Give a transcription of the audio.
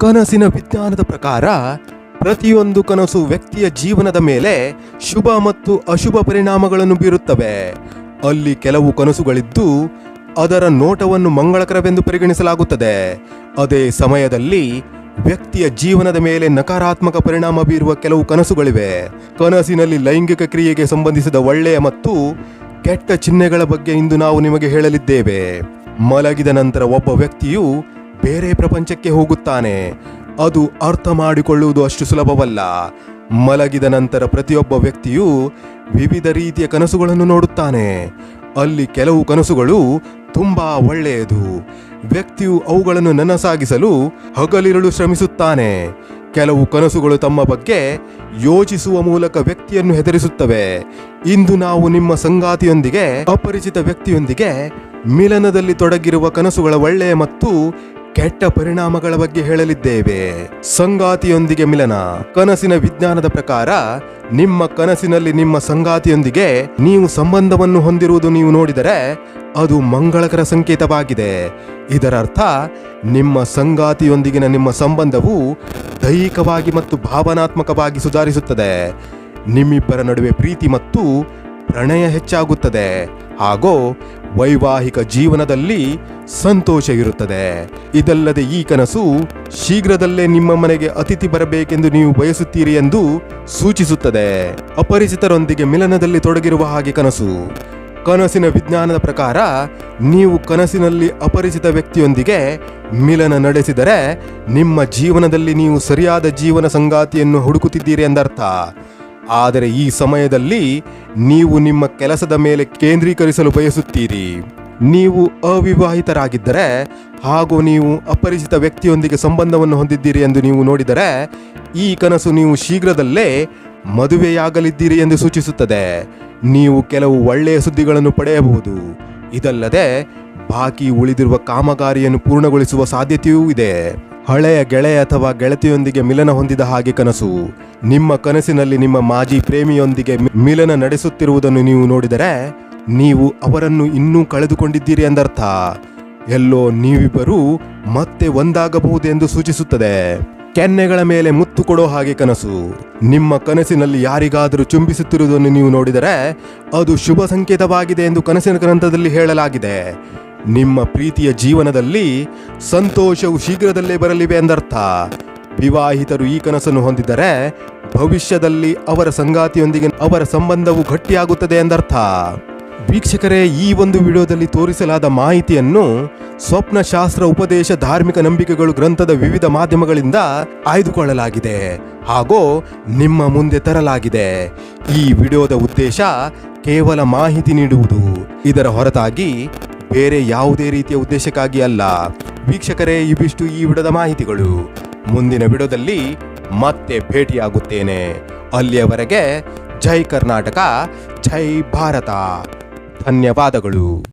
ಕನಸಿನ ವಿಜ್ಞಾನದ ಪ್ರಕಾರ ಪ್ರತಿಯೊಂದು ಕನಸು ವ್ಯಕ್ತಿಯ ಜೀವನದ ಮೇಲೆ ಶುಭ ಮತ್ತು ಅಶುಭ ಪರಿಣಾಮಗಳನ್ನು ಬೀರುತ್ತವೆ. ಅಲ್ಲಿ ಕೆಲವು ಕನಸುಗಳಿದ್ದು ಅದರ ನೋಟವನ್ನು ಮಂಗಳಕರವೆಂದು ಪರಿಗಣಿಸಲಾಗುತ್ತದೆ. ಅದೇ ಸಮಯದಲ್ಲಿ ವ್ಯಕ್ತಿಯ ಜೀವನದ ಮೇಲೆ ನಕಾರಾತ್ಮಕ ಪರಿಣಾಮ ಬೀರುವ ಕೆಲವು ಕನಸುಗಳಿವೆ. ಕನಸಿನಲ್ಲಿ ಲೈಂಗಿಕ ಕ್ರಿಯೆಗೆ ಸಂಬಂಧಿಸಿದ ಒಳ್ಳೆಯ ಮತ್ತು ಕೆಟ್ಟ ಚಿಹ್ನೆಗಳ ಬಗ್ಗೆ ಇಂದು ನಾವು ನಿಮಗೆ ಹೇಳಲಿದ್ದೇವೆ. ಮಲಗಿದ ನಂತರ ಒಬ್ಬ ವ್ಯಕ್ತಿಯು ಬೇರೆ ಪ್ರಪಂಚಕ್ಕೆ ಹೋಗುತ್ತಾನೆ. ಅದು ಅರ್ಥ ಮಾಡಿಕೊಳ್ಳುವುದು ಅಷ್ಟು ಸುಲಭವಲ್ಲ. ಮಲಗಿದ ನಂತರ ಪ್ರತಿಯೊಬ್ಬ ವ್ಯಕ್ತಿಯು ವಿವಿಧ ರೀತಿಯ ಕನಸುಗಳನ್ನು ನೋಡುತ್ತಾನೆ. ಅಲ್ಲಿ ಕೆಲವು ಕನಸುಗಳು ತುಂಬಾ ಒಳ್ಳೆಯದು. ವ್ಯಕ್ತಿಯು ಅವುಗಳನ್ನು ನನಸಾಗಿಸಲು ಹಗಲಿರಲು ಶ್ರಮಿಸುತ್ತಾನೆ. ಕೆಲವು ಕನಸುಗಳು ತಮ್ಮ ಬಗ್ಗೆ ಯೋಚಿಸುವ ಮೂಲಕ ವ್ಯಕ್ತಿಯನ್ನು ಹೆದರಿಸುತ್ತವೆ. ಇಂದು ನಾವು ನಿಮ್ಮ ಸಂಗಾತಿಯೊಂದಿಗೆ, ಅಪರಿಚಿತ ವ್ಯಕ್ತಿಯೊಂದಿಗೆ ಮಿಲನದಲ್ಲಿ ತೊಡಗಿರುವ ಕನಸುಗಳ ಒಳ್ಳೆಯ ಮತ್ತು ಕೆಟ್ಟ ಪರಿಣಾಮಗಳ ಬಗ್ಗೆ ಹೇಳಲಿದ್ದೇವೆ. ಸಂಗಾತಿಯೊಂದಿಗೆ ಮಿಲನ. ಕನಸಿನ ವಿಜ್ಞಾನದ ಪ್ರಕಾರ, ನಿಮ್ಮ ಕನಸಿನಲ್ಲಿ ನಿಮ್ಮ ಸಂಗಾತಿಯೊಂದಿಗೆ ನೀವು ಸಂಬಂಧವನ್ನು ಹೊಂದಿರುವುದು ನೀವು ನೋಡಿದರೆ, ಅದು ಮಂಗಳಕರ ಸಂಕೇತವಾಗಿದೆ. ಇದರರ್ಥ, ನಿಮ್ಮ ಸಂಗಾತಿಯೊಂದಿಗಿನ ನಿಮ್ಮ ಸಂಬಂಧವು ದೈಹಿಕವಾಗಿ ಮತ್ತು ಭಾವನಾತ್ಮಕವಾಗಿ ಸುಧಾರಿಸುತ್ತದೆ. ನಿಮ್ಮಿಬ್ಬರ ನಡುವೆ ಪ್ರೀತಿ ಮತ್ತು ಪ್ರಣಯ ಹೆಚ್ಚಾಗುತ್ತದೆ. ಹಾಗೂ ವೈವಾಹಿಕ ಜೀವನದಲ್ಲಿ ಸಂತೋಷ ಇರುತ್ತದೆ. ಇದಲ್ಲದೆ ಈ ಕನಸು ಶೀಘ್ರದಲ್ಲೇ ನಿಮ್ಮ ಮನೆಗೆ ಅತಿಥಿ ಬರಬೇಕೆಂದು ನೀವು ಬಯಸುತ್ತೀರಿ ಎಂದು ಸೂಚಿಸುತ್ತದೆ. ಅಪರಿಚಿತರೊಂದಿಗೆ ಮಿಲನದಲ್ಲಿ ತೊಡಗಿರುವ ಹಾಗೆ ಕನಸು. ಕನಸಿನ ವಿಜ್ಞಾನದ ಪ್ರಕಾರ ನೀವು ಕನಸಿನಲ್ಲಿ ಅಪರಿಚಿತ ವ್ಯಕ್ತಿಯೊಂದಿಗೆ ಮಿಲನ ನಡೆಸಿದರೆ ನಿಮ್ಮ ಜೀವನದಲ್ಲಿ ನೀವು ಸರಿಯಾದ ಜೀವನ ಸಂಗಾತಿಯನ್ನು ಹುಡುಕುತ್ತಿದ್ದೀರಿ ಎಂದರ್ಥ. ಆದರೆ ಈ ಸಮಯದಲ್ಲಿ ನೀವು ನಿಮ್ಮ ಕೆಲಸದ ಮೇಲೆ ಕೇಂದ್ರೀಕರಿಸಲು ಬಯಸುತ್ತೀರಿ. ನೀವು ಅವಿವಾಹಿತರಾಗಿದ್ದರೆ ಹಾಗೂ ನೀವು ಅಪರಿಚಿತ ವ್ಯಕ್ತಿಯೊಂದಿಗೆ ಸಂಬಂಧವನ್ನು ಹೊಂದಿದ್ದೀರಿ ಎಂದು ನೀವು ನೋಡಿದರೆ, ಈ ಕನಸು ನೀವು ಶೀಘ್ರದಲ್ಲೇ ಮದುವೆಯಾಗಲಿದ್ದೀರಿ ಎಂದು ಸೂಚಿಸುತ್ತದೆ. ನೀವು ಕೆಲವು ಒಳ್ಳೆಯ ಸುದ್ದಿಗಳನ್ನು ಪಡೆಯಬಹುದು. ಇದಲ್ಲದೆ ಬಾಕಿ ಉಳಿದಿರುವ ಕಾಮಗಾರಿಯನ್ನು ಪೂರ್ಣಗೊಳಿಸುವ ಸಾಧ್ಯತೆಯೂ ಇದೆ. ಹಳೆಯ ಗೆಳೆಯ ಅಥವಾ ಗೆಳತಿಯೊಂದಿಗೆ ಮಿಲನ ಹೊಂದಿದ ಹಾಗೆ ಕನಸು. ನಿಮ್ಮ ಕನಸಿನಲ್ಲಿ ನಿಮ್ಮ ಮಾಜಿ ಪ್ರೇಮಿಯೊಂದಿಗೆ ಮಿಲನ ನಡೆಸುತ್ತಿರುವುದನ್ನು ನೀವು ನೋಡಿದರೆ ನೀವು ಅವರನ್ನು ಇನ್ನೂ ಕಳೆದುಕೊಂಡಿದ್ದೀರಿ ಎಂದರ್ಥ. ಎಲ್ಲೋ ನೀವಿಬ್ಬರೂ ಮತ್ತೆ ಒಂದಾಗಬಹುದೆಂದು ಸೂಚಿಸುತ್ತದೆ. ಕೆನ್ನೆಗಳ ಮೇಲೆ ಮುತ್ತು ಕೊಡೋ ಹಾಗೆ ಕನಸು. ನಿಮ್ಮ ಕನಸಿನಲ್ಲಿ ಯಾರಿಗಾದರೂ ಚುಂಬಿಸುತ್ತಿರುವುದನ್ನು ನೀವು ನೋಡಿದರೆ ಅದು ಶುಭ ಸಂಕೇತವಾಗಿದೆ ಎಂದು ಕನಸಿನ ಗ್ರಂಥದಲ್ಲಿ ಹೇಳಲಾಗಿದೆ. ನಿಮ್ಮ ಪ್ರೀತಿಯ ಜೀವನದಲ್ಲಿ ಸಂತೋಷವು ಶೀಘ್ರದಲ್ಲೇ ಬರಲಿವೆ ಎಂದರ್ಥ. ವಿವಾಹಿತರು ಈ ಕನಸನ್ನು ಹೊಂದಿದರೆ ಭವಿಷ್ಯದಲ್ಲಿ ಅವರ ಸಂಗಾತಿಯೊಂದಿಗೆ ಅವರ ಸಂಬಂಧವು ಗಟ್ಟಿಯಾಗುತ್ತದೆ ಎಂದರ್ಥ. ವೀಕ್ಷಕರೇ, ಈ ಒಂದು ವಿಡಿಯೋದಲ್ಲಿ ತೋರಿಸಲಾದ ಮಾಹಿತಿಯನ್ನು ಸ್ವಪ್ನಶಾಸ್ತ್ರ ಉಪದೇಶ ಧಾರ್ಮಿಕ ನಂಬಿಕೆಗಳು ಗ್ರಂಥದ ವಿವಿಧ ಮಾಧ್ಯಮಗಳಿಂದ ಆಯ್ದುಕೊಳ್ಳಲಾಗಿದೆ ಹಾಗೂ ನಿಮ್ಮ ಮುಂದೆ ತರಲಾಗಿದೆ. ಈ ವಿಡಿಯೋದ ಉದ್ದೇಶ ಕೇವಲ ಮಾಹಿತಿ ನೀಡುವುದು. ಇದರ ಹೊರತಾಗಿ ಬೇರೆ ಯಾವುದೇ ರೀತಿಯ ಉದ್ದೇಶಕ್ಕಾಗಿ ಅಲ್ಲ. ವೀಕ್ಷಕರೇ, ಇವಿಷ್ಟು ಈ ವಿಡದ ಮಾಹಿತಿಗಳು. ಮುಂದಿನ ವಿಡೋದಲ್ಲಿ ಮತ್ತೆ ಭೇಟಿಯಾಗುತ್ತೇನೆ. ಅಲ್ಲಿಯವರೆಗೆ ಜೈ ಕರ್ನಾಟಕ, ಜೈ ಭಾರತ. ಧನ್ಯವಾದಗಳು.